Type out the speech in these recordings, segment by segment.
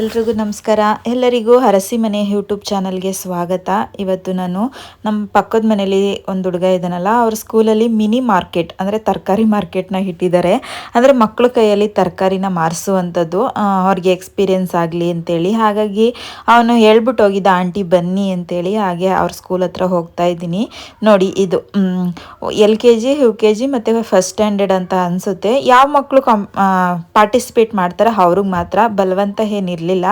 ಎಲ್ರಿಗೂ ನಮಸ್ಕಾರ. ಎಲ್ಲರಿಗೂ ಹರಸಿ ಮನೆ ಯೂಟ್ಯೂಬ್ ಚಾನಲ್ಗೆ ಸ್ವಾಗತ. ಇವತ್ತು ನಾನು ನಮ್ಮ ಪಕ್ಕದ ಮನೇಲಿ ಒಂದು ಹುಡುಗ ಇದ್ದಾನಲ್ಲ ಅವ್ರ ಸ್ಕೂಲಲ್ಲಿ ಮಿನಿ ಮಾರ್ಕೆಟ್ ಅಂದರೆ ತರಕಾರಿ ಮಾರ್ಕೆಟ್ನ ಇಟ್ಟಿದ್ದಾರೆ. ಅಂದರೆ ಮಕ್ಕಳ ಕೈಯಲ್ಲಿ ತರಕಾರಿನ ಮಾರಿಸುವಂಥದ್ದು ಅವ್ರಿಗೆ ಎಕ್ಸ್ಪೀರಿಯನ್ಸ್ ಆಗಲಿ ಅಂತೇಳಿ. ಹಾಗಾಗಿ ಅವನು ಹೇಳ್ಬಿಟ್ಟು ಹೋಗಿದ್ದ, ಆಂಟಿ ಬನ್ನಿ ಅಂತೇಳಿ. ಹಾಗೆ ಅವ್ರ ಸ್ಕೂಲ್ ಹತ್ರ ಹೋಗ್ತಾ ಇದ್ದೀನಿ. ನೋಡಿ ಇದು L K G, U K G ಮತ್ತು ಫಸ್ಟ್ ಸ್ಟ್ಯಾಂಡರ್ಡ್ ಅಂತ ಅನಿಸುತ್ತೆ. ಯಾವ ಮಕ್ಕಳು ಕಾಂ ಪಾರ್ಟಿಸಿಪೇಟ್ ಮಾಡ್ತಾರೆ ಅವ್ರಿಗೆ ಮಾತ್ರ ಬಲವಂತ ಏನಿರಲಿಲ್ಲ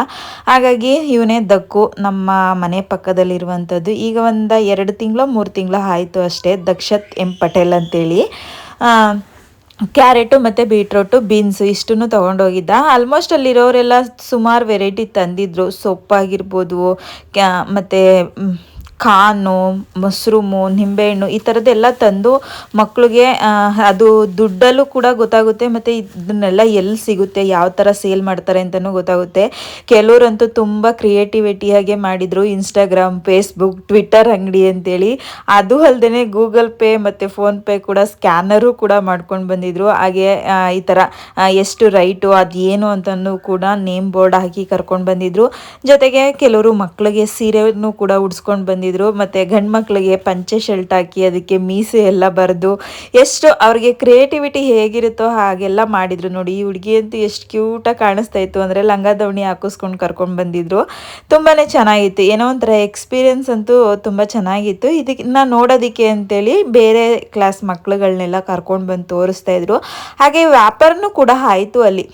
ಹಾಗಾಗಿ ಇವನೇ ದಕ್ಕು ನಮ್ಮ ಮನೆ ಪಕ್ಕದಲ್ಲಿರುವಂಥದ್ದು. ಈಗ ಒಂದು ಎರಡು ತಿಂಗಳು ಮೂರು ತಿಂಗಳು ಆಯಿತು ಅಷ್ಟೇ, ದಕ್ಷತ್ ಎಂ ಪಟೇಲ್ ಅಂತೇಳಿ. ಕ್ಯಾರೆಟು ಮತ್ತು ಬೀಟ್ರೋಟು, ಬೀನ್ಸ್ ಇಷ್ಟನ್ನು ತೊಗೊಂಡೋಗಿದ್ದ. ಆಲ್ಮೋಸ್ಟ್ ಅಲ್ಲಿರೋರೆಲ್ಲ ಸುಮಾರು ವೆರೈಟಿ ತಂದಿದ್ರು. ಸೊಪ್ಪಾಗಿರ್ಬೋದು, ಕ್ಯಾ, ಮತ್ತು ಕಾನು, ಮಶ್ರೂಮು, ನಿಂಬೆಹಣ್ಣು ಈ ಥರದ್ದೆಲ್ಲ ತಂದು ಮಕ್ಕಳಿಗೆ ಅದು ದುಡ್ಡಲ್ಲೂ ಕೂಡ ಗೊತ್ತಾಗುತ್ತೆ ಮತ್ತು ಇದನ್ನೆಲ್ಲ ಎಲ್ಲಿ ಸಿಗುತ್ತೆ, ಯಾವ ಥರ ಸೇಲ್ ಮಾಡ್ತಾರೆ ಅಂತಲೂ ಗೊತ್ತಾಗುತ್ತೆ. ಕೆಲವರಂತೂ ತುಂಬ ಕ್ರಿಯೇಟಿವಿಟಿಯಾಗೆ ಮಾಡಿದರು ಇನ್ಸ್ಟಾಗ್ರಾಮ್ ಫೇಸ್ಬುಕ್ ಟ್ವಿಟ್ಟರ್ ಅಂಗಡಿ ಅಂತೇಳಿ. ಅದು ಅಲ್ಲದೆ ಗೂಗಲ್ ಪೇ ಮತ್ತು ಫೋನ್ಪೇ ಕೂಡ ಸ್ಕ್ಯಾನರು ಕೂಡ ಮಾಡ್ಕೊಂಡು ಬಂದಿದ್ರು. ಹಾಗೆ ಈ ಥರ ಎಷ್ಟು ರೈಟು, ಅದು ಏನು ಅಂತಲೂ ಕೂಡ ನೇಮ್ ಬೋರ್ಡ್ ಹಾಕಿ ಕರ್ಕೊಂಡು ಬಂದಿದ್ರು. ಜೊತೆಗೆ ಕೆಲವರು ಮಕ್ಕಳಿಗೆ ಸೀರೆನೂ ಕೂಡ ಉಡ್ಸ್ಕೊಂಡು ಬಂದಿದ್ರು. ಮತ್ತು ಗಂಡು ಪಂಚೆ ಶರ್ಟ್ ಹಾಕಿ ಅದಕ್ಕೆ ಮೀಸೆ ಎಲ್ಲ ಬರೆದು ಎಷ್ಟು ಅವ್ರಿಗೆ ಕ್ರಿಯೇಟಿವಿಟಿ ಹೇಗಿರುತ್ತೋ ಹಾಗೆಲ್ಲ ಮಾಡಿದ್ರು. ನೋಡಿ, ಈ ಹುಡುಗಿ ಅಂತೂ ಎಷ್ಟು ಕ್ಯೂಟಾಗಿ ಕಾಣಿಸ್ತಾ ಇತ್ತು ಅಂದರೆ ಲಂಗ ದವಣಿ ಹಾಕಿಸ್ಕೊಂಡು ಕರ್ಕೊಂಡು ಬಂದಿದ್ರು. ತುಂಬಾ ಚೆನ್ನಾಗಿತ್ತು. ಏನೋ ಒಂಥರ ಎಕ್ಸ್ಪೀರಿಯನ್ಸ್ ಅಂತೂ ತುಂಬ ಚೆನ್ನಾಗಿತ್ತು. ಇದನ್ನ ನೋಡೋದಕ್ಕೆ ಅಂತೇಳಿ ಬೇರೆ ಕ್ಲಾಸ್ ಮಕ್ಕಳುಗಳನ್ನೆಲ್ಲ ಕರ್ಕೊಂಡು ಬಂದು ತೋರಿಸ್ತಾ ಇದ್ರು. ಹಾಗೆ ವ್ಯಾಪಾರನೂ ಕೂಡ ಆಯಿತು ಅಲ್ಲಿ.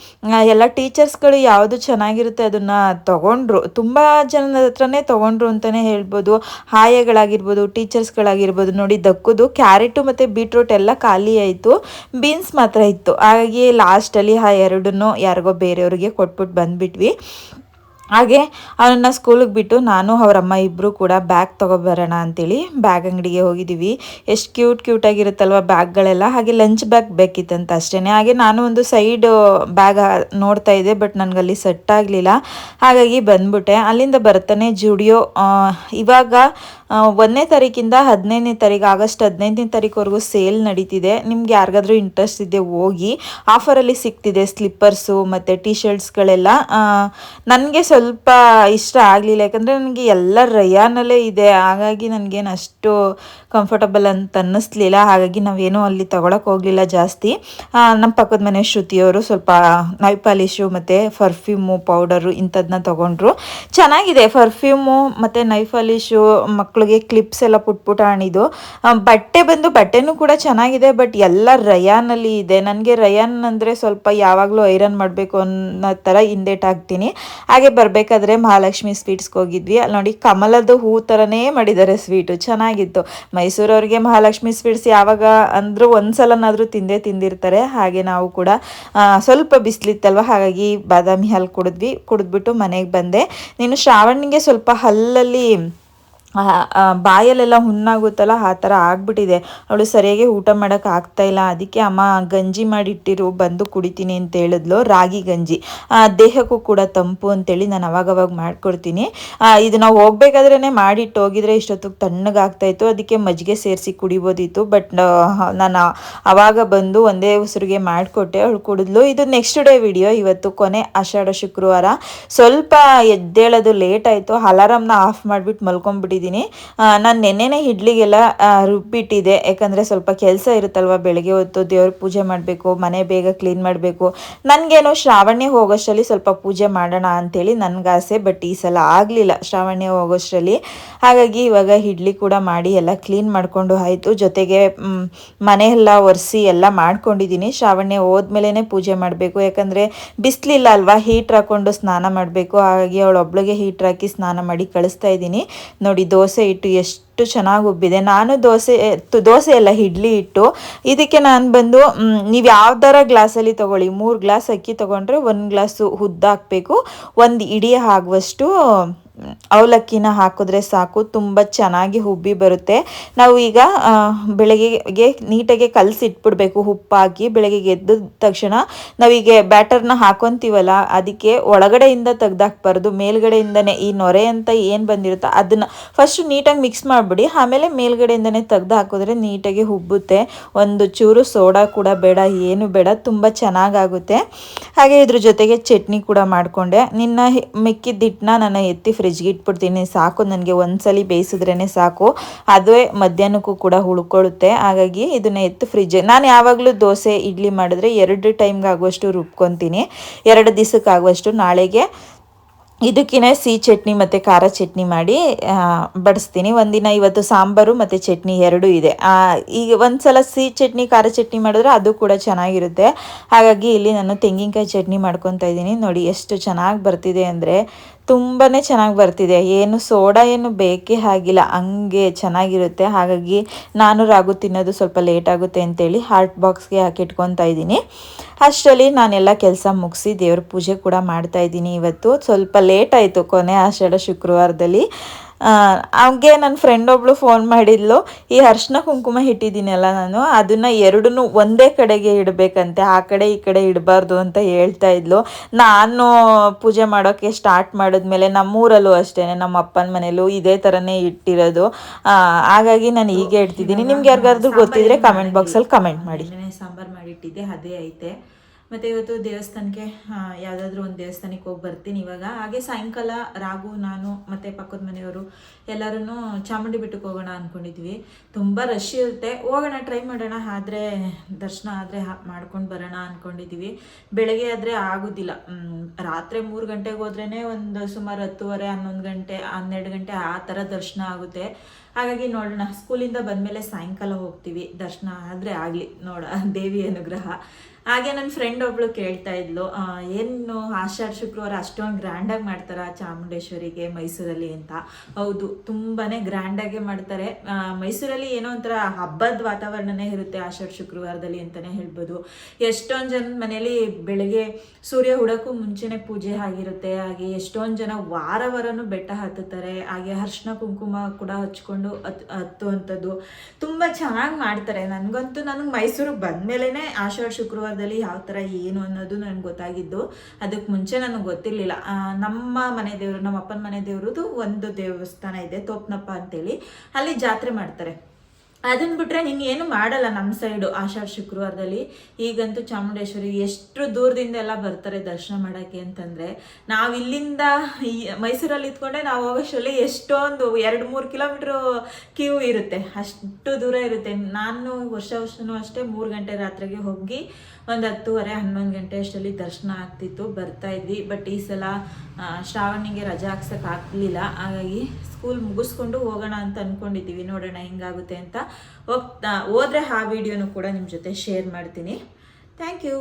ಎಲ್ಲ ಟೀಚರ್ಸ್ಗಳು ಯಾವುದು ಚೆನ್ನಾಗಿರುತ್ತೆ ಅದನ್ನು ತಗೊಂಡ್ರು. ತುಂಬ ಜನದ ಹತ್ರನೇ ತಗೊಂಡ್ರು ಅಂತಲೇ ಹೇಳ್ಬೋದು. ಹಾಯಗಳಾಗಿರ್ಬೋದು, ಟೀಚರ್ಸ್ಗಳಾಗಿರ್ಬೋದು, ನೋಡಿ ದಕ್ಕುದು, ಕ್ಯಾರೆಟು ಮತ್ತು ಬೀಟ್ರೂಟ್ ಎಲ್ಲ ಖಾಲಿ ಆಯಿತು. ಬೀನ್ಸ್ ಮಾತ್ರ ಇತ್ತು. ಹಾಗಾಗಿ ಲಾಸ್ಟಲ್ಲಿ ಆ ಎರಡನ್ನೂ ಯಾರಿಗೋ ಬೇರೆಯವ್ರಿಗೆ ಕೊಟ್ಬಿಟ್ಟು ಬಂದ್ಬಿಟ್ವಿ. ಹಾಗೆ ಅವನನ್ನು ಸ್ಕೂಲಿಗೆ ಬಿಟ್ಟು ನಾನು ಅವರಮ್ಮ ಇಬ್ಬರು ಕೂಡ ಬ್ಯಾಗ್ ತೊಗೊಬರೋಣ ಅಂತೇಳಿ ಬ್ಯಾಗ್ ಅಂಗಡಿಗೆ ಹೋಗಿದ್ದೀವಿ. ಎಷ್ಟು ಕ್ಯೂಟ್ ಕ್ಯೂಟಾಗಿರುತ್ತಲ್ವ ಬ್ಯಾಗ್ಗಳೆಲ್ಲ ಹಾಗೆ ಲಂಚ್ ಬ್ಯಾಗ್ ಬೇಕಿತ್ತಂತ ಅಷ್ಟೇ ಹಾಗೆ ನಾನು ಒಂದು ಸೈಡ್ ಬ್ಯಾಗ್ ನೋಡ್ತಾ ಇದ್ದೆ ಬಟ್ ನನಗಲ್ಲಿ ಸೆಟ್ ಆಗಲಿಲ್ಲ. ಹಾಗಾಗಿ ಬಂದ್ಬಿಟ್ಟೆ. ಅಲ್ಲಿಂದ ಬರ್ತಾನೆ ಜುಡಿಯೋ ಇವಾಗ ಒಂದನೇ ತಾರೀಕಿಂದ ಹದಿನೈದನೇ ತಾರೀಕು, ಆಗಸ್ಟ್ ಹದಿನೈದನೇ ತಾರೀಕುವರೆಗೂ ಸೇಲ್ ನಡೀತಿದೆ. ನಿಮ್ಗೆ ಯಾರಿಗಾದ್ರೂ ಇಂಟ್ರೆಸ್ಟ್ ಇದೆ, ಹೋಗಿ. ಆಫರಲ್ಲಿ ಸಿಗ್ತಿದೆ ಸ್ಲಿಪ್ಪರ್ಸು ಮತ್ತು ಟಿ ಶರ್ಟ್ಸ್ಗಳೆಲ್ಲ ನನಗೆ ಸ್ವಲ್ಪ ಇಷ್ಟ ಆಗಲಿಲ್ಲ. ಯಾಕಂದರೆ ನನಗೆ ಎಲ್ಲ ರಯಾನಲ್ಲೇ ಇದೆ. ಹಾಗಾಗಿ ನನಗೇನು ಅಷ್ಟು ಕಂಫರ್ಟಬಲ್ ಅಂತ ಅನ್ನಿಸ್ಲಿಲ್ಲ. ಹಾಗಾಗಿ ನಾವೇನು ಅಲ್ಲಿ ತಗೊಳಕ್ಕೆ ಹೋಗಲಿಲ್ಲ ಜಾಸ್ತಿ. ನಮ್ಮ ಪಕ್ಕದ ಮನೆ ಶ್ರುತಿಯವರು ಸ್ವಲ್ಪ ನೈ ಪಾಲಿಶು ಮತ್ತು ಪರ್ಫ್ಯೂಮು ಪೌಡರು ಇಂಥದನ್ನ ತೊಗೊಂಡ್ರು. ಚೆನ್ನಾಗಿದೆ ಪರ್ಫ್ಯೂಮು ಮತ್ತು ನೈ ಪಾಲಿಶು ಮಕ್ಕಳಿಗೆ ಕ್ಲಿಪ್ಸ್ ಎಲ್ಲ ಪುಟ್ ಪುಟ ಬಟ್ಟೆ ಬಂದು ಬಟ್ಟೆನೂ ಕೂಡ ಚೆನ್ನಾಗಿದೆ ಬಟ್ ಎಲ್ಲ ರಯಾನಲ್ಲಿ ಇದೆ. ನನಗೆ ರಯಾನ್ ಅಂದರೆ ಸ್ವಲ್ಪ ಯಾವಾಗಲೂ ಐರನ್ ಮಾಡಬೇಕು ಅನ್ನೋ ಥರ ಹಿಂದೇಟ್ ಹಾಕ್ತೀನಿ ಹಾಗೆ ಬರಬೇಕಾದ್ರೆ ಮಹಾಲಕ್ಷ್ಮಿ ಸ್ವೀಟ್ಸ್ಗೆ ಹೋಗಿದ್ವಿ. ಅಲ್ಲಿ ನೋಡಿ ಕಮಲದ ಹೂ ಥರನೇ ಮಾಡಿದ್ದಾರೆ ಸ್ವೀಟು. ಚೆನ್ನಾಗಿತ್ತು. ಮೈಸೂರವ್ರಿಗೆ ಮಹಾಲಕ್ಷ್ಮಿ ಸ್ವೀಟ್ಸ್ ಯಾವಾಗ ಅಂದರೂ ಒಂದ್ಸಲನಾದರೂ ತಿಂದೇ ತಿಂದಿರ್ತಾರೆ. ಹಾಗೆ ನಾವು ಕೂಡ ಸ್ವಲ್ಪ ಬಿಸಿಲಿತ್ತಲ್ವ? ಹಾಗಾಗಿ ಬಾದಾಮಿ ಹಾಲು ಕುಡಿದ್ವಿ. ಕುಡಿದ್ಬಿಟ್ಟು ಮನೆಗೆ ಬಂದೆ. ನೀನು ಶ್ರಾವಣಿಗೆ ಸ್ವಲ್ಪ ಹಲ್ಲಲ್ಲಿ ಬಾಯಲ್ಲೆಲ್ಲ ಹುಣ್ಣಾಗುತ್ತಲ್ಲ, ಆ ಥರ ಆಗ್ಬಿಟ್ಟಿದೆ. ಅವಳು ಸರಿಯಾಗಿ ಊಟ ಮಾಡೋಕೆ ಆಗ್ತಾ ಇಲ್ಲ. ಅದಕ್ಕೆ ಅಮ್ಮ, ಗಂಜಿ ಮಾಡಿಟ್ಟಿರು, ಬಂದು ಕುಡಿತೀನಿ ಅಂತ ಹೇಳಿದ್ಲು. ರಾಗಿ ಗಂಜಿ. ದೇಹಕ್ಕೂ ಕೂಡ ತಂಪು ಅಂತೇಳಿ ನಾನು ಅವಾಗವಾಗ ಮಾಡ್ಕೊಡ್ತೀನಿ. ಇದು ನಾವು ಹೋಗ್ಬೇಕಾದ್ರೇ ಮಾಡಿಟ್ಟು ಹೋಗಿದ್ರೆ ಇಷ್ಟೊತ್ತಿಗೆ ತಣ್ಣಗಾಗ್ತಾಯಿತ್ತು ಅದಕ್ಕೆ ಮಜ್ಜಿಗೆ ಸೇರಿಸಿ ಕುಡಿಬೋದಿತ್ತು. ಬಟ್ ನಾನು ಅವಾಗ ಬಂದು ಒಂದೇ ಉಸಿರಿಗೆ ಮಾಡಿಕೊಟ್ಟೆ. ಅವಳು ಕುಡಿದ್ಲು. ಇದು ನೆಕ್ಸ್ಟ್ ಡೇ ವಿಡಿಯೋ ಇವತ್ತು ಕೊನೆ ಆಷಾಢ ಶುಕ್ರವಾರ. ಸ್ವಲ್ಪ ಎದ್ದೇಳೋದು ಲೇಟ್ ಆಯಿತು. ಅಲಾರಾಮ್ನ ಆಫ್ ಮಾಡಿಬಿಟ್ಟು ಮಲ್ಕೊಂಡ್ಬಿಟ್ಟಿದ್ದೀನಿ ನಾನು ನೆನ್ನೆನೇ ಇಡ್ಲಿಗೆಲ್ಲ ರುಬ್ಬಿಟ್ಟಿದೆ ಯಾಕಂದರೆ ಸ್ವಲ್ಪ ಕೆಲಸ ಇರುತ್ತಲ್ವ ಬೆಳಗ್ಗೆ ಹೊತ್ತು, ದೇವ್ರ ಪೂಜೆ ಮಾಡಬೇಕು, ಮನೆ ಬೇಗ ಕ್ಲೀನ್ ಮಾಡಬೇಕು. ನನಗೇನು ಶ್ರಾವಣ್ಯ ಹೋಗೋಷ್ಟರಲ್ಲಿ ಸ್ವಲ್ಪ ಪೂಜೆ ಮಾಡೋಣ ಅಂಥೇಳಿ ನನಗೆ ಆಸೆ, ಬಟ್ ಈ ಸಲ ಆಗಲಿಲ್ಲ ಶ್ರಾವಣ್ಯ ಹೋಗೋಷ್ಟರಲ್ಲಿ. ಹಾಗಾಗಿ ಇವಾಗ ಇಡ್ಲಿ ಕೂಡ ಮಾಡಿ ಎಲ್ಲ ಕ್ಲೀನ್ ಮಾಡಿಕೊಂಡು ಆಯಿತು. ಜೊತೆಗೆ ಮನೆ ಎಲ್ಲ ಒರೆಸಿ ಎಲ್ಲ ಮಾಡ್ಕೊಂಡಿದ್ದೀನಿ. ಶ್ರಾವಣ್ಯ ಹೋದ್ಮೇಲೆ ಪೂಜೆ ಮಾಡಬೇಕು. ಯಾಕಂದರೆ ಬಿಸಿಲಿಲ್ಲ ಅಲ್ವಾ, ಹೀಟ್ರ್ ಹಾಕ್ಕೊಂಡು ಸ್ನಾನ ಮಾಡಬೇಕು. ಹಾಗಾಗಿ ಅವಳೊಬ್ಳಿಗೆ ಹೀಟ್ರ್ ಹಾಕಿ ಸ್ನಾನ ಮಾಡಿ ಕಳಿಸ್ತಾ ಇದ್ದೀನಿ. ನೋಡಿ ದೋಸೆ ಇಟ್ಟು ಎಷ್ಟು ಚೆನ್ನಾಗಿ ಉಬ್ಬಿದೆ. ನಾನು ದೋಸೆ ದೋಸೆ ಎಲ್ಲ ಇಡ್ಲಿ ಇಟ್ಟು, ಇದಕ್ಕೆ ನಾನು ಬಂದು ನೀವು ಯಾವ್ದಾರ ಗ್ಲಾಸಲ್ಲಿ ತೊಗೊಳ್ಳಿ. ಮೂರು ಗ್ಲಾಸ್ ಅಕ್ಕಿ ತೊಗೊಂಡ್ರೆ ಒಂದು ಗ್ಲಾಸು ಉದ್ದ ಹಾಕಬೇಕು. ಒಂದು ಇಡಿ ಆಗುವಷ್ಟು ಅವಲಕ್ಕಿನ ಹಾಕಿದ್ರೆ ಸಾಕು, ತುಂಬ ಚೆನ್ನಾಗಿ ಹುಬ್ಬಿ ಬರುತ್ತೆ. ನಾವು ಈಗ ಬೆಳಗ್ಗೆಗೆ ನೀಟಾಗಿ ಕಲಸಿ ಇಟ್ಬಿಡ್ಬೇಕು ಉಪ್ಪಾಕಿ, ಬೆಳಗ್ಗೆ ಎದ್ದ ತಕ್ಷಣ ನಾವೀಗ ಬ್ಯಾಟರ್ನ ಹಾಕೊಂತೀವಲ್ಲ, ಅದಕ್ಕೆ ಒಳಗಡೆಯಿಂದ ತೆಗ್ದಾಕ್ಬಾರ್ದು, ಮೇಲ್ಗಡೆಯಿಂದನೇ ಈ ನೊರೆ ಅಂತ ಏನು ಬಂದಿರುತ್ತೋ ಅದನ್ನು ಫಸ್ಟ್ ನೀಟಾಗಿ ಮಿಕ್ಸ್ ಮಾಡಿಬಿಡಿ, ಆಮೇಲೆ ಮೇಲ್ಗಡೆಯಿಂದನೇ ತೆಗ್ದು ಹಾಕಿದ್ರೆ ನೀಟಾಗಿ ಹುಬ್ಬುತ್ತೆ. ಒಂದು ಚೂರು ಸೋಡಾ ಕೂಡ ಬೇಡ, ಏನು ಬೇಡ, ತುಂಬ ಚೆನ್ನಾಗಾಗುತ್ತೆ. ಹಾಗೆ ಇದ್ರ ಜೊತೆಗೆ ಚಟ್ನಿ ಕೂಡ ಮಾಡಿಕೊಂಡೆ. ನಿನ್ನ ಮಿಕ್ಕಿದ್ದಿಟ್ಟನ್ನ ನಾನು ಎತ್ತಿ ಫ್ರಿಜ್ಗೆ ಇಟ್ಬಿಡ್ತೀನಿ. ಸಾಕು, ನನಗೆ ಒಂದ್ಸಲಿ ಬೇಯಿಸಿದ್ರೇ ಸಾಕು. ಅದೇ ಮಧ್ಯಾಹ್ನಕ್ಕೂ ಕೂಡ ಉಳ್ಕೊಳ್ಳುತ್ತೆ. ಹಾಗಾಗಿ ಇದನ್ನ ಎತ್ತು ಫ್ರಿಜ್ ನಾನು ಯಾವಾಗಲೂ ದೋಸೆ, ಇಡ್ಲಿ ಮಾಡಿದ್ರೆ ಎರಡು ಟೈಮ್ಗೆ ಆಗುವಷ್ಟು ರುಬ್ಕೊತೀನಿ. ಎರಡು ದಿವಸಕ್ಕೆ ಆಗುವಷ್ಟು ನಾಳೆಗೆ ಇದಕ್ಕಿನೇ ಸಿಹಿ ಚಟ್ನಿ ಮತ್ತು ಖಾರ ಚಟ್ನಿ ಮಾಡಿ ಬಡಿಸ್ತೀನಿ. ಒಂದಿನ ಇವತ್ತು ಸಾಂಬಾರು ಮತ್ತು ಚಟ್ನಿ ಎರಡೂ ಇದೆ. ಈಗ ಈಗ ಒಂದ್ಸಲ ಸಿಹಿ ಚಟ್ನಿ, ಖಾರ ಚಟ್ನಿ ಮಾಡಿದ್ರೆ ಅದು ಕೂಡ ಚೆನ್ನಾಗಿರುತ್ತೆ. ಹಾಗಾಗಿ ಇಲ್ಲಿ ನಾನು ತೆಂಗಿನಕಾಯಿ ಚಟ್ನಿ ಮಾಡ್ಕೊತಾ ಇದ್ದೀನಿ. ನೋಡಿ ಎಷ್ಟು ಚೆನ್ನಾಗಿ ಬರ್ತಿದೆ ಅಂದರೆ ತುಂಬಾ ಚೆನ್ನಾಗಿ ಬರ್ತಿದೆ. ಏನು ಸೋಡಾ ಏನು ಬೇಕೇ ಆಗಿಲ್ಲ. ಹಂಗೆ ಚೆನ್ನಾಗಿರುತ್ತೆ. ಹಾಗಾಗಿ ನಾನು ರಾಗು ತಿನ್ನೋದು ಸ್ವಲ್ಪ ಲೇಟ್ ಆಗುತ್ತೆ ಅಂತೇಳಿ ಹಾರ್ಟ್ ಬಾಕ್ಸ್ಗೆ ಹಾಕಿ ಇಟ್ಕೊತಾ ಇದ್ದೀನಿ. ಅಷ್ಟರಲ್ಲಿ ನಾನೆಲ್ಲ ಕೆಲಸ ಮುಗಿಸಿ ದೇವ್ರ ಪೂಜೆ ಕೂಡ ಮಾಡ್ತಾ ಇದ್ದೀನಿ ಇವತ್ತು. ಸ್ವಲ್ಪ ಲೇಟ್ ಆಯಿತು ಕೊನೆ ಆಷಾಢ ಶುಕ್ರವಾರದಲ್ಲಿ. ಹಂಗೆ ನನ್ನ ಫ್ರೆಂಡ್ ಒಬ್ಳು ಫೋನ್ ಮಾಡಿದ್ಲು ಈ ಅರ್ಶಿನ ಕುಂಕುಮ ಇಟ್ಟಿದ್ದೀನಲ್ಲ ನಾನು ಅದನ್ನ ಎರಡನ್ನೂ ಒಂದೇ ಕಡೆಗೆ ಇಡಬೇಕಂತೆ ಆ ಕಡೆ ಈ ಕಡೆ ಇಡಬಾರ್ದು ಅಂತ ಹೇಳ್ತಾ ಇದ್ಲು. ನಾನು ಪೂಜೆ ಮಾಡೋಕ್ಕೆ ಸ್ಟಾರ್ಟ್ ಮಾಡಿದ್ಮೇಲೆ ನಮ್ಮೂರಲ್ಲೂ ಅಷ್ಟೇ ನಮ್ಮ ಅಪ್ಪನ ಮನೇಲೂ ಇದೇ ಥರನೇ ಇಟ್ಟಿರೋದು. ಹಾಗಾಗಿ ನಾನು ಹೀಗೆ ಇಡ್ತಿದ್ದೀನಿ ನಿಮ್ಗೆ ಯಾರಿಗಾದ್ರೂ ಗೊತ್ತಿದ್ರೆ ಕಮೆಂಟ್ ಬಾಕ್ಸಲ್ಲಿ ಕಮೆಂಟ್ ಮಾಡಿ. ಸಾಂಬಾರು ಮಾಡಿಟ್ಟಿದ್ದೆ ಅದೇ ಐತೆ. ಮತ್ತು ಇವತ್ತು ದೇವಸ್ಥಾನಕ್ಕೆ ಯಾವುದಾದ್ರೂ ಒಂದು ದೇವಸ್ಥಾನಕ್ಕೆ ಹೋಗಿ ಬರ್ತೀನಿ ಇವಾಗ. ಹಾಗೆ ಸಾಯಂಕಾಲ ರಾಗು ನಾನು ಮತ್ತು ಪಕ್ಕದ ಮನೆಯವರು ಎಲ್ಲರೂ ಚಾಮುಂಡಿ ಬೆಟ್ಟಕ್ಕೆ ಹೋಗೋಣ ಅಂದ್ಕೊಂಡಿದ್ವಿ ತುಂಬ ರಶ್ ಇರುತ್ತೆ. ಹೋಗೋಣ ಟ್ರೈ ಮಾಡೋಣ. ಆದರೆ, ದರ್ಶನ ಆದರೆ ಮಾಡ್ಕೊಂಡು ಬರೋಣ ಅಂದ್ಕೊಂಡಿದ್ವಿ ಬೆಳಗ್ಗೆ ಆದರೆ ಆಗೋದಿಲ್ಲ. ರಾತ್ರಿ ಮೂರು ಗಂಟೆಗೆ ಹೋದ್ರೇ ಒಂದು ಸುಮಾರು ಹತ್ತುವರೆ, ಹನ್ನೊಂದು ಗಂಟೆ, ಹನ್ನೆರಡು ಗಂಟೆ ಆ ಥರ ದರ್ಶನ ಆಗುತ್ತೆ. ಹಾಗಾಗಿ ನೋಡೋಣ. ಸ್ಕೂಲಿಂದ ಬಂದಮೇಲೆ ಸಾಯಂಕಾಲ ಹೋಗ್ತೀವಿ. ದರ್ಶನ ಆದರೆ ಆಗಲಿ. ನೋಡ, ದೇವಿ ಅನುಗ್ರಹ. ಹಾಗೆ ನನ್ನ ಫ್ರೆಂಡ್ ಒಬ್ಳು ಕೇಳ್ತಾ ಇದ್ಲು ಏನು ಆಷಾಢ ಶುಕ್ರವಾರ ಅಷ್ಟೊಂದು ಗ್ರ್ಯಾಂಡಾಗಿ ಮಾಡ್ತಾರ ಚಾಮುಂಡೇಶ್ವರಿಗೆ, ಮೈಸೂರಲ್ಲಿ ಅಂತ? ಹೌದು, ತುಂಬಾನೇ ಗ್ರ್ಯಾಂಡಾಗೆ ಮಾಡ್ತಾರೆ. ಮೈಸೂರಲ್ಲಿ ಏನೋ ಒಂಥರ ಹಬ್ಬದ ವಾತಾವರಣನೇ ಇರುತ್ತೆ ಆಷಾಢ ಶುಕ್ರವಾರದಲ್ಲಿ ಅಂತಾನೆ ಹೇಳ್ಬೋದು. ಎಷ್ಟೊಂದು ಜನ ಮನೇಲಿ ಬೆಳಗ್ಗೆ ಸೂರ್ಯ ಹುಡಕ್ಕೂ ಮುಂಚೆನೆ ಪೂಜೆ ಆಗಿರುತ್ತೆ, ಹಾಗೆ ಎಷ್ಟೊಂದು ಜನ ವಾರ ವಾರನೂ ಬೆಟ್ಟ ಹತ್ತುತ್ತಾರೆ, ಹಾಗೆ ಅರ್ಶಿನ ಕುಂಕುಮ ಕೂಡ ಹಚ್ಕೊಂಡು ಹತ್, ಹತ್ತುವಂಥದ್ದು ತುಂಬ ಚೆನ್ನಾಗಿ ಮಾಡ್ತಾರೆ. ನನಗಂತೂ ನನಗೆ ಮೈಸೂರಿಗೆ ಬಂದಮೇಲೆ ಆಷಾಢ ಶುಕ್ರವಾರದಲ್ಲಿ ಯಾವ ಥರ ಏನು ಅನ್ನೋದು ನನಗೆ ಗೊತ್ತಾಗಿದ್ದು. ಅದಕ್ಕೆ ಮುಂಚೆ ನನಗೆ ಗೊತ್ತಿರಲಿಲ್ಲ. ನಮ್ಮ ಮನೆ ದೇವರು, ನಮ್ಮ ಅಪ್ಪನ ಮನೆ ದೇವ್ರದ್ದು ಒಂದು ದೇವಸ್ಥಾನ ಇದೆ, ತೋಪ್ನಪ್ಪ ಅಂತೇಳಿ. ಅಲ್ಲಿ ಜಾತ್ರೆ ಮಾಡ್ತಾರೆ. ಅದನ್ನ ಬಿಟ್ರೆ ನಿಂಗೆ ಏನು ಮಾಡಲ್ಲ ನಮ್ಮ ಸೈಡು ಆಷಾಢ ಶುಕ್ರವಾರದಲ್ಲಿ. ಈಗಂತೂ ಚಾಮುಂಡೇಶ್ವರಿ ಎಷ್ಟು ದೂರದಿಂದ ಎಲ್ಲ ಬರ್ತಾರೆ ದರ್ಶನ ಮಾಡೋಕ್ಕೆ ಅಂತಂದರೆ. ನಾವು ಇಲ್ಲಿಂದ ಈ ಮೈಸೂರಲ್ಲಿ ಇದ್ಕೊಂಡೆ ನಾವು ಹೋಗೋಷ್ಟರಲ್ಲಿ ಎಷ್ಟೊಂದು ಎರಡು ಮೂರು ಕಿಲೋಮೀಟ್ರು ಕ್ಯೂ ಇರುತ್ತೆ. ಅಷ್ಟು ದೂರ ಇರುತ್ತೆ. ನಾನು ವರ್ಷ ವರ್ಷನೂ ಅಷ್ಟೇ ಮೂರು ಗಂಟೆ ರಾತ್ರಿಗೆ ಹೋಗಿ ಒಂದು ಹತ್ತುವರೆ, ಹನ್ನೊಂದು ಗಂಟೆ ಅಷ್ಟರಲ್ಲಿ ದರ್ಶನ ಆಗ್ತಿತ್ತು, ಬರ್ತಾ ಇದ್ವಿ. ಬಟ್ ಈ ಸಲ ಶ್ರಾವಣಿಗೆ ರಜಾ ಹಾಕ್ಸಕ್ಕೆ ಆಗಲಿಲ್ಲ. ಹಾಗಾಗಿ ಸ್ಕೂಲ್ ಮುಗಿಸ್ಕೊಂಡು ಹೋಗೋಣ ಅಂತ ಅಂದ್ಕೊಂಡಿದ್ದೀವಿ ನೋಡೋಣ ಹೆಂಗಾಗುತ್ತೆ ಅಂತ. ಹೋಗ್ತಾ, ಹೋದರೆ ಆ ವಿಡಿಯೋನು ಕೂಡ ನಿಮ್ಮ ಜೊತೆ ಶೇರ್ ಮಾಡ್ತೀನಿ. ಥ್ಯಾಂಕ್ ಯು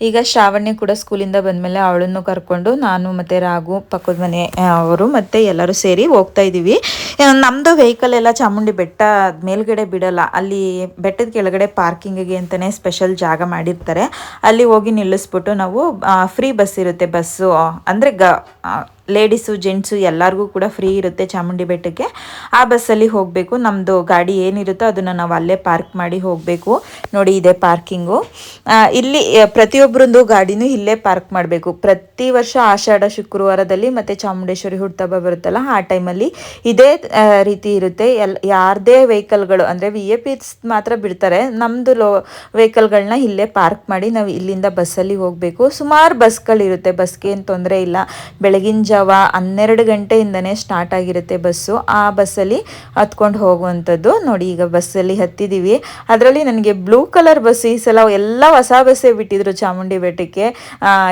ಈಗ ಶ್ರಾವಣ್ಯ ಕೂಡ ಸ್ಕೂಲಿಂದ ಬಂದಮೇಲೆ ಅವಳನ್ನು ಕರ್ಕೊಂಡು ನಾನು ಮತ್ತು ರಾಘು ಪಕ್ಕದ ಮನೆ ಅವರು ಮತ್ತು ಎಲ್ಲರೂ ಸೇರಿ ಹೋಗ್ತಾ ಇದ್ದೀವಿ. ನಮ್ಮದು ವೆಹಿಕಲ್ ಎಲ್ಲ ಚಾಮುಂಡಿ ಬೆಟ್ಟ ಮೇಲ್ಗಡೆ ಬಿಡಲ್ಲ. ಅಲ್ಲಿ ಬೆಟ್ಟದ ಕೆಳಗಡೆ ಪಾರ್ಕಿಂಗಿಗೆ ಅಂತಲೇ ಸ್ಪೆಷಲ್ ಜಾಗ ಮಾಡಿರ್ತಾರೆ. ಅಲ್ಲಿ ಹೋಗಿ ನಿಲ್ಲಿಸ್ಬಿಟ್ಟು ನಾವು ಫ್ರೀ ಬಸ್ ಇರುತ್ತೆ ಬಸ್ಸು ಅಂದರೆ ಗ ಲೇಡೀಸು ಜೆಂಟ್ಸು ಎಲ್ಲರಿಗೂ ಕೂಡ ಫ್ರೀ ಇರುತ್ತೆ ಚಾಮುಂಡಿ ಬೆಟ್ಟಕ್ಕೆ. ಆ ಬಸ್ಸಲ್ಲಿ ಹೋಗಬೇಕು. ನಮ್ಮದು ಗಾಡಿ ಏನಿರುತ್ತೋ ಅದನ್ನು ನಾವು ಅಲ್ಲೇ ಪಾರ್ಕ್ ಮಾಡಿ ಹೋಗಬೇಕು. ನೋಡಿ ಇದೆ ಪಾರ್ಕಿಂಗು ಇಲ್ಲಿ ಪ್ರತಿಯೊಬ್ಬರಂದು ಪ್ರತಿಯೊಬ್ಬರದ್ದು ಗಾಡಿನೂ ಇಲ್ಲೇ ಪಾರ್ಕ್ ಮಾಡಬೇಕು. ಪ್ರತಿ ವರ್ಷ ಆಷಾಢ, ಶುಕ್ರವಾರದಲ್ಲಿ ಮತ್ತು ಚಾಮುಂಡೇಶ್ವರಿ ಹುಡ್ತಬ ಬರುತ್ತಲ್ಲ, ಆ ಟೈಮಲ್ಲಿ ಇದೇ ರೀತಿ ಇರುತ್ತೆ. ಎಲ್, ಯಾರದೇ ವೆಹಿಕಲ್ಗಳು ಅಂದರೆ ವಿ ಎ ಪಿಸ್ ಮಾತ್ರ ಬಿಡ್ತಾರೆ. ನಮ್ಮದು ಲೋ ವೆಹಿಕಲ್ಗಳನ್ನ ಇಲ್ಲೇ ಪಾರ್ಕ್ ಮಾಡಿ ನಾವು ಇಲ್ಲಿಂದ ಬಸ್ಸಲ್ಲಿ ಹೋಗಬೇಕು. ಸುಮಾರು ಬಸ್ಗಳಿರುತ್ತೆ ಬಸ್ಗೆ ಏನು ತೊಂದರೆ ಇಲ್ಲ. ಬೆಳಗಿನ ಜಾವ ಹನ್ನೆರಡು ಗಂಟೆಯಿಂದನೇ ಸ್ಟಾರ್ಟ್ ಆಗಿರುತ್ತೆ ಬಸ್ಸು. ಆ ಬಸ್ಸಲ್ಲಿ ಹತ್ಕೊಂಡು ಹೋಗುವಂಥದ್ದು. ನೋಡಿ, ಈಗ ಬಸ್ಸಲ್ಲಿ ಹತ್ತಿದ್ದೀವಿ ಅದರಲ್ಲಿ ನನಗೆ ಬ್ಲೂ ಕಲರ್ ಬಸ್ ಈ ಸಲ ಎಲ್ಲ ಹೊಸ ಬಸ್ಸೇ ಬಿಟ್ಟಿದ್ರು ಚಾಮುಂಡಿ ಬೆಟ್ಟಕ್ಕೆ.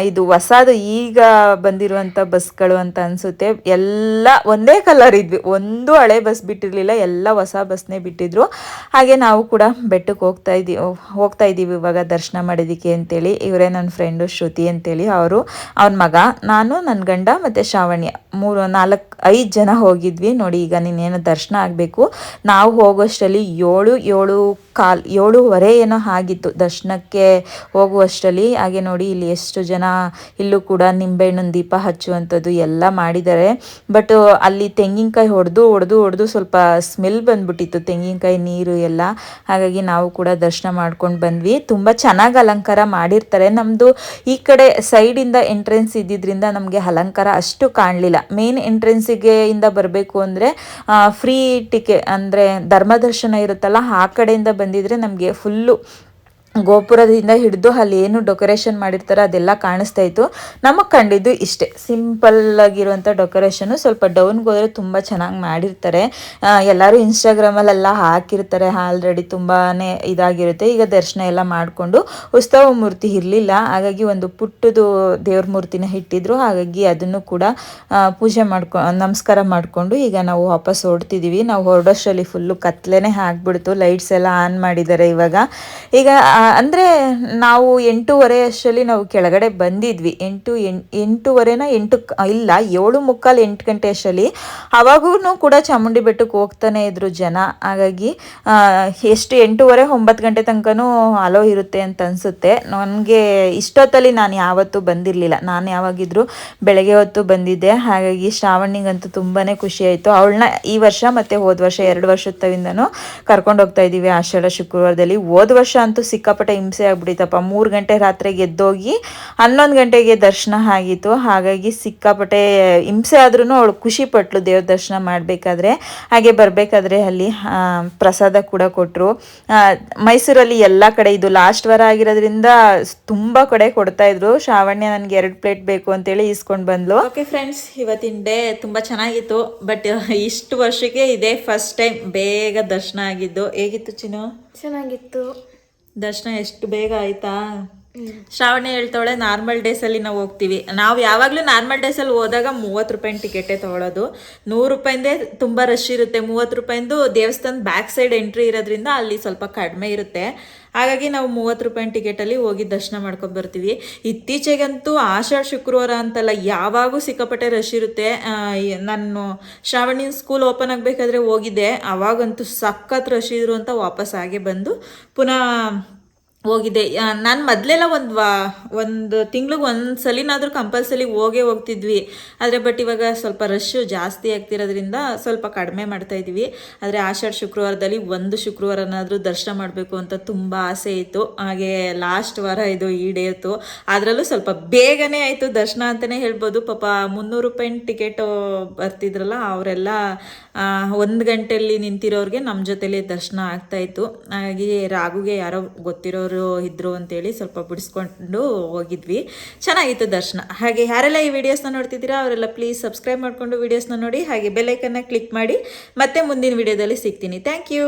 ಇದು ಹೊಸದು ಈಗ ಬಂದಿರುವಂಥ ಬಸ್ಗಳು ಅಂತ ಅನಿಸುತ್ತೆ. ಎಲ್ಲ ಒಂದೇ ಕಲರ್ ಇದ್ವಿ. ಒಂದು ಹಳೆ ಬಸ್ ಬಿಟ್ಟಿರಲಿಲ್ಲ, ಎಲ್ಲ ಹೊಸ ಬಸ್ನೇ ಬಿಟ್ಟಿದ್ರು. ಹಾಗೆ ನಾವು ಕೂಡ ಬೆಟ್ಟಕ್ಕೆ ಹೋಗ್ತಾ ಇದ್ದೀವಿ ಹೋಗ್ತಾ ಇದ್ದೀವಿ ಇವಾಗ ದರ್ಶನ ಮಾಡೋದಕ್ಕೆ ಅಂತೇಳಿ. ಇವರೇ ನನ್ನ ಫ್ರೆಂಡು ಶ್ರುತಿ ಅಂತೇಳಿ ಅವರು. ಅವನ ಮಗ. ನಾನು ನನ್ನ ಗಂಡ ಮತ್ತು ಶ್ರಾವಣ್ಯ ಮೂರು, ನಾಲ್ಕು, ಐದು ಜನ ಹೋಗಿದ್ವಿ. ನೋಡಿ, ಈಗ ನೀನೇನು ದರ್ಶನ ಆಗಬೇಕು. ನಾವು ಹೋಗೋಷ್ಟರಲ್ಲಿ ಏಳು ಏಳು ಕಾಲ್ ಏಳುವರೆ ಏನೋ ಆಗಿತ್ತು. ದರ್ಶನಕ್ಕೆ ಹೋಗುವಷ್ಟರಲ್ಲಿ ಹಾಗೆ ನೋಡಿ ಇಲ್ಲಿ ಎಷ್ಟು ಜನ ಇಲ್ಲೂ ಕೂಡ ನಿಂಬೆಹಣ್ಣಿನ ದೀಪ ಹಚ್ಚುವಂಥದ್ದು ಎಲ್ಲ ಮಾಡಿದ್ದಾರೆ. ಬಟ್ ಅಲ್ಲಿ ತೆಂಗಿನಕಾಯಿ ಹೊಡೆದು ಹೊಡೆದು ಹೊಡೆದು ಸ್ವಲ್ಪ ಸ್ಮೆಲ್ ಬಂದ್ಬಿಟ್ಟಿತ್ತು. ತೆಂಗಿನಕಾಯಿ ನೀರು ಎಲ್ಲ. ಹಾಗಾಗಿ ನಾವು ಕೂಡ ದರ್ಶನ ಮಾಡ್ಕೊಂಡು ಬಂದ್ವಿ. ತುಂಬ ಚೆನ್ನಾಗಿ ಅಲಂಕಾರ ಮಾಡಿರ್ತಾರೆ. ನಮ್ಮದು ಈ ಕಡೆ ಸೈಡಿಂದ ಎಂಟ್ರೆನ್ಸ್ ಇದ್ದಿದ್ದರಿಂದ ನಮಗೆ ಅಲಂಕಾರ ಅಷ್ಟು ಕಾಣಲಿಲ್ಲ. ಮೇನ್ ಎಂಟ್ರೆನ್ಸಿಗೆ ಇಂದ ಬರಬೇಕು ಅಂದರೆ ಫ್ರೀ ಟಿಕೆ ಅಂದರೆ ಧರ್ಮದರ್ಶನ ಇರುತ್ತಲ್ಲ, ಆ ಕಡೆಯಿಂದ ಬಂದಿದ್ರೆ ನಮಗೆ ಫುಲ್ಲು ಗೋಪುರದಿಂದ ಹಿಡಿದು ಅಲ್ಲಿ ಏನು ಡೆಕೋರೇಷನ್ ಮಾಡಿರ್ತಾರೆ ಅದೆಲ್ಲ ಕಾಣಿಸ್ತಾ ಇತ್ತು. ನಮಗೆ ಕಂಡಿದ್ದು ಇಷ್ಟೇ. ಸಿಂಪಲ್ ಆಗಿರುವಂಥ ಡೆಕೋರೇಷನು ಸ್ವಲ್ಪ ಡೌನ್ಗೆ ಹೋದರೆ ತುಂಬ ಚೆನ್ನಾಗಿ ಮಾಡಿರ್ತಾರೆ. ಎಲ್ಲರೂ ಇನ್ಸ್ಟಾಗ್ರಾಮಲ್ಲೆಲ್ಲ ಹಾಕಿರ್ತಾರೆ. ಆಲ್ರೆಡಿ ತುಂಬಾ ಇದಾಗಿರುತ್ತೆ. ಈಗ ದರ್ಶನ ಎಲ್ಲ ಮಾಡಿಕೊಂಡು ಉತ್ಸವ ಮೂರ್ತಿ ಇರಲಿಲ್ಲ. ಹಾಗಾಗಿ ಒಂದು ಪುಟ್ಟದು ದೇವ್ರ ಮೂರ್ತಿನ ಇಟ್ಟಿದ್ರು. ಹಾಗಾಗಿ ಅದನ್ನು ಕೂಡ ಪೂಜೆ ಮಾಡ್ಕೊ, ನಮಸ್ಕಾರ ಮಾಡಿಕೊಂಡು ಈಗ ನಾವು ವಾಪಸ್ ಹೊರಡ್ತಿದ್ದೀವಿ ನಾವು ಹೊರಡೋಷ್ಟರಲ್ಲಿ ಫುಲ್ಲು ಕತ್ಲೆನೇ ಹಾಕ್ಬಿಡ್ತು ಲೈಟ್ಸ್ ಎಲ್ಲ ಆನ್ ಮಾಡಿದ್ದಾರೆ ಇವಾಗ. ಈಗ ಅಂದ್ರೆ ನಾವು ಎಂಟೂವರೆ ಅಷ್ಟರಲ್ಲಿ ನಾವು ಕೆಳಗಡೆ ಬಂದಿದ್ವಿ. ಎಂಟು ಎಂಟೂವರೆನ ಎಂಟು ಇಲ್ಲ, ಏಳು ಮುಕ್ಕಾಲು ಎಂಟು ಗಂಟೆ ಅಷ್ಟರಲ್ಲಿ. ಅವಾಗೂ ಕೂಡ ಚಾಮುಂಡಿ ಬೆಟ್ಟಕ್ಕೆ ಹೋಗ್ತಾನೆ ಇದ್ರು ಜನ. ಹಾಗಾಗಿ ಎಷ್ಟು ಎಂಟೂವರೆ, ಒಂಬತ್ತು ಗಂಟೆ ತನಕನೂ ಅಲೋ ಇರುತ್ತೆ ಅಂತ ಅನಿಸುತ್ತೆ. ನನಗೆ ಇಷ್ಟೊತ್ತಲ್ಲಿ ನಾನು ಯಾವತ್ತೂ ಬಂದಿರಲಿಲ್ಲ. ನಾನು ಯಾವಾಗಿದ್ರು ಬೆಳಗ್ಗೆ ಹೊತ್ತು ಬಂದಿದ್ದೆ. ಹಾಗಾಗಿ ಶ್ರಾವಣಿಗಂತೂ ತುಂಬಾ ಖುಷಿ ಆಯಿತು. ಅವಳನ್ನ ಈ ವರ್ಷ ಮತ್ತು ಹೋದ ವರ್ಷ, ಎರಡು ವರ್ಷದಿಂದನೂ ಕರ್ಕೊಂಡು ಹೋಗ್ತಾ ಇದ್ದೀವಿ. ಆಷಾಢ ಶುಕ್ರವಾರದಲ್ಲಿ ಹೋದ ವರ್ಷ ಅಂತೂ ಸಿಕ್ಕಾಪಟ್ಟೆ ಹಿಂಸೆ ಆಗ್ಬಿಟ್ಟಿತ್ತಪ್ಪ. ಮೂರು ಗಂಟೆ ರಾತ್ರಿ ಗೆದ್ದೋಗಿ ಹನ್ನೊಂದು ಗಂಟೆಗೆ ದರ್ಶನ ಆಗಿತ್ತು. ಹಾಗಾಗಿ ಸಿಕ್ಕಾಪಟ್ಟೆ ಹಿಂಸೆ ಆದ್ರೂ ಅವಳು ಖುಷಿ ಪಟ್ಲು ದೇವ್ರ ದರ್ಶನ ಮಾಡಬೇಕಾದ್ರೆ. ಹಾಗೆ ಬರಬೇಕಾದ್ರೆ ಅಲ್ಲಿ ಪ್ರಸಾದ ಕೂಡ ಕೊಟ್ಟರು ಮೈಸೂರಲ್ಲಿ ಎಲ್ಲ ಕಡೆ ಇದು ಲಾಸ್ಟ್ ವಾರ ಆಗಿರೋದ್ರಿಂದ ತುಂಬ ಕಡೆ ಕೊಡ್ತಾ ಇದ್ರು. ಶ್ರಾವಣ್ಯ ನನಗೆ ಎರಡು ಪ್ಲೇಟ್ ಬೇಕು ಅಂತೇಳಿ ಇಸ್ಕೊಂಡು ಬಂದ್ಲು. ಓಕೆ ಫ್ರೆಂಡ್ಸ್ ಇವತ್ತಿನ ಡೇ ತುಂಬ ಚೆನ್ನಾಗಿತ್ತು. ಬಟ್ ಇಷ್ಟು ವರ್ಷಕ್ಕೆ ಇದೇ ಫಸ್ಟ್ ಟೈಮ್ ಬೇಗ ದರ್ಶನ ಆಗಿದ್ದು. ಹೇಗಿತ್ತು ಚಿನ್ನು? ಚೆನ್ನಾಗಿತ್ತು. ದರ್ಶನ ಎಷ್ಟು ಬೇಗ ಆಯ್ತಾ? ಶ್ರಾವಣಿ ಹೇಳ್ತಾಳೆ ನಾರ್ಮಲ್ ಡೇಸಲ್ಲಿ ನಾವು ಹೋಗ್ತೀವಿ. ನಾವು ಯಾವಾಗಲೂ ನಾರ್ಮಲ್ ಡೇಸಲ್ಲಿ ಹೋದಾಗ ಮೂವತ್ತು ರೂಪಾಯಿ ಟಿಕೆಟೇ ತೊಗೊಳೋದು. ನೂರು ರೂಪಾಯಿಂದೇ ತುಂಬ ರಶ್ ಇರುತ್ತೆ. ಮೂವತ್ತು ರೂಪಾಯಿಂದು ದೇವಸ್ಥಾನದ ಬ್ಯಾಕ್ ಸೈಡ್ ಎಂಟ್ರಿ ಇರೋದ್ರಿಂದ ಅಲ್ಲಿ ಸ್ವಲ್ಪ ಕಡಿಮೆ ಇರುತ್ತೆ. ಹಾಗಾಗಿ ನಾವು ಮೂವತ್ತು ರೂಪಾಯಿ ಟಿಕೆಟಲ್ಲಿ ಹೋಗಿ ದರ್ಶನ ಮಾಡ್ಕೊಂಡು ಬರ್ತೀವಿ. ಇತ್ತೀಚೆಗಂತೂ ಆಷಾಢ ಶುಕ್ರವಾರ ಅಂತಲ್ಲ, ಯಾವಾಗೂ ಸಿಕ್ಕಾಪಟ್ಟೆ ರಶ್ ಇರುತ್ತೆ. ನಾನು ಶ್ರಾವಣಿನ ಸ್ಕೂಲ್ ಓಪನ್ ಆಗಬೇಕಾದ್ರೆ ಹೋಗಿದ್ದೆ. ಅವಾಗಂತೂ ಸಖತ್ ರಶ್ ಇದ್ರು ಅಂತ ವಾಪಸ್ ಹಾಗೆ ಬಂದು ಪುನಃ ಹೋಗಿದ್ದೆ ನಾನು ಮೊದಲೆಲ್ಲ ಒಂದು ವಾ, ಒಂದು ತಿಂಗ್ಳಿಗೆ ಒಂದು ಸಲಿನಾದರೂ ಕಂಪಲ್ಸರಿ ಹೋಗೇ ಹೋಗ್ತಿದ್ವಿ. ಆದರೆ ಬಟ್ ಇವಾಗ ಸ್ವಲ್ಪ ರಶ್ಶು ಜಾಸ್ತಿ ಆಗ್ತಿರೋದ್ರಿಂದ ಸ್ವಲ್ಪ ಕಡಿಮೆ ಮಾಡ್ತಾ ಇದ್ವಿ. ಆದರೆ ಆಷಾಢ ಶುಕ್ರವಾರದಲ್ಲಿ ಒಂದು ಶುಕ್ರವಾರನಾದರೂ ದರ್ಶನ ಮಾಡಬೇಕು ಅಂತ ತುಂಬ ಆಸೆ ಇತ್ತು. ಹಾಗೆ ಲಾಸ್ಟ್ ವಾರ ಇದು ಈಡೇರಿತು. ಅದರಲ್ಲೂ ಸ್ವಲ್ಪ ಬೇಗನೆ ಆಯಿತು ದರ್ಶನ ಅಂತಲೇ ಹೇಳ್ಬೋದು. ಪಾಪ ಮುನ್ನೂರು ರೂಪಾಯಿ ಟಿಕೆಟು ಬರ್ತಿದ್ರಲ್ಲ, ಅವರೆಲ್ಲ ಒಂದು ಗಂಟೆಯಲ್ಲಿ ನಿಂತಿರೋರಿಗೆ ನಮ್ಮ ಜೊತೆಲಿ ದರ್ಶನ ಆಗ್ತಾಯಿತ್ತು ಹಾಗೆ ರಾಗುಗೆ ಯಾರೋ ಗೊತ್ತಿರೋರು ಇದ್ರು ಅಂತೇಳಿ ಸ್ವಲ್ಪ ಬಿಡಿಸ್ಕೊಂಡು ಹೋಗಿದ್ವಿ. ಚೆನ್ನಾಗಿತ್ತು ದರ್ಶನ. ಹಾಗೆ ಯಾರೆಲ್ಲ ಈ ವಿಡಿಯೋಸ್ನ ನೋಡ್ತಿದ್ದೀರಾ, ಅವರೆಲ್ಲ ಪ್ಲೀಸ್ ಸಬ್ಸ್ಕ್ರೈಬ್ ಮಾಡಿಕೊಂಡು ವಿಡಿಯೋಸ್ನ ನೋಡಿ, ಹಾಗೆ ಬೆಲ್ಲೈಕನ್ನ ಕ್ಲಿಕ್ ಮಾಡಿ, ಮತ್ತೆ ಮುಂದಿನ ವಿಡಿಯೋದಲ್ಲಿ ಸಿಗ್ತೀನಿ. Thank you